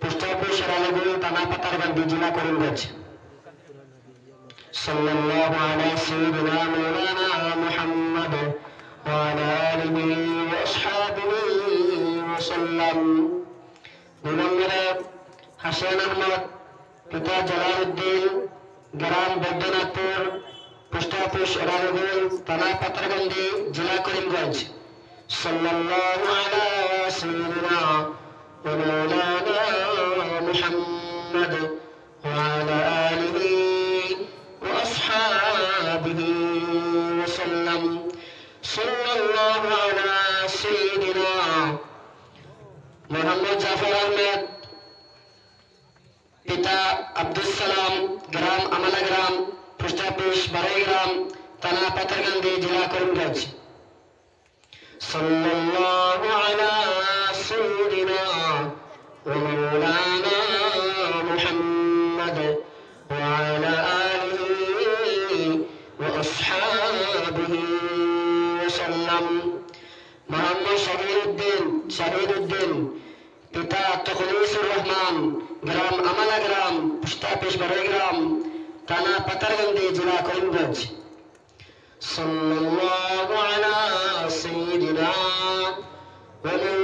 Post office রানীগুড়ি থানা পাতারগান্ধী জেলা করিমগঞ্জ صلى الله على سيدنا مولانا محمد وعلى آله وأصحابه وسلم নম্বরে হাসেন আহমদ পিতা জালালউদ্দিন গ্রাম বৈদ্যনাথপুর পোস্ট অফিস রানীগুল থানা পাতারগান্ধী জেলা করিমগঞ্জ صلى الله على سيدنا ومولانا محمد وعلى آله وأصحابه وسلم صلى الله على سيدنا মোহাম্মদ জাফর আহমেদ পিতা আব্দুল সালাম গ্রাম আমালা গ্রাম পোস্ট অফিস বারাই গ্রাম থানা পাথারকান্দি জেলা করিমগঞ্জ صلى الله على سيدنا ومولانا محمد وعلى آله وأصحابه وسلم মোহাম্মদ শহীদ উদ্দিন শহীদ উদ্দিন পিতা তখলিসুর রহমান গ্রাম আমালা গ্রাম পোস্ট অফিস বারোই গ্রাম থানা পাতারগঞ্জি জেলা করিমগঞ্জ صلى الله على سيدنا ومولانا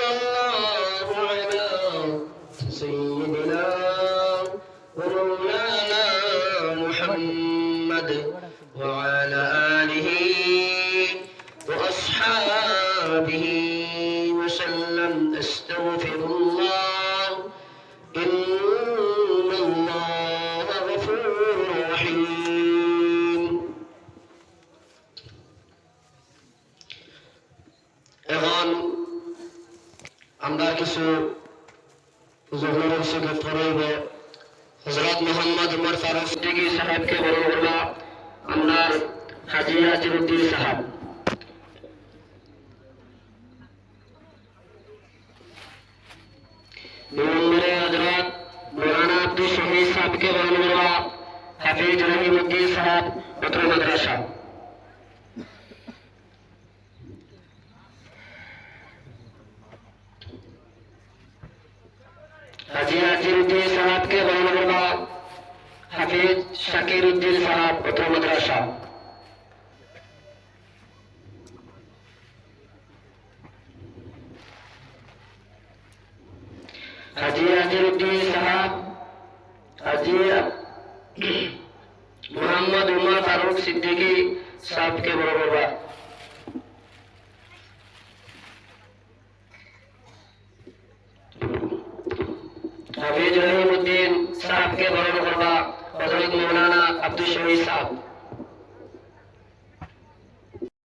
محمد وعلى آله وأصحابه وسلم أستغفر الله إن الله غفور رحيم এখন আমরা কিছু জহরের কিছু গিফট করাইব হজরত মোহাম্মদ উমর ফারুক সিদ্দিকী সাহেবকে বরণ আমরা হাজি আজিরুদ্দিন সাহেব। নম্বরে হজরত মৌলানা আব্দুল শহীদ সাহেবকে বরণ করবা হাফিজ হাজি আজিরুদ্দিন শাকির উদ্দিন সাহেব পত্র মাদ্রাসা হাজি আজিরুদ্দিন সাহেব হাজি মোহাম্মদ উমর ফারুক সিদ্দিকী সাহেবকে বড় করবা হাফিজ রহিমউদ্দিন সাহেবকে বরণ করবা मौलाना अब्दुल शमीद साहब।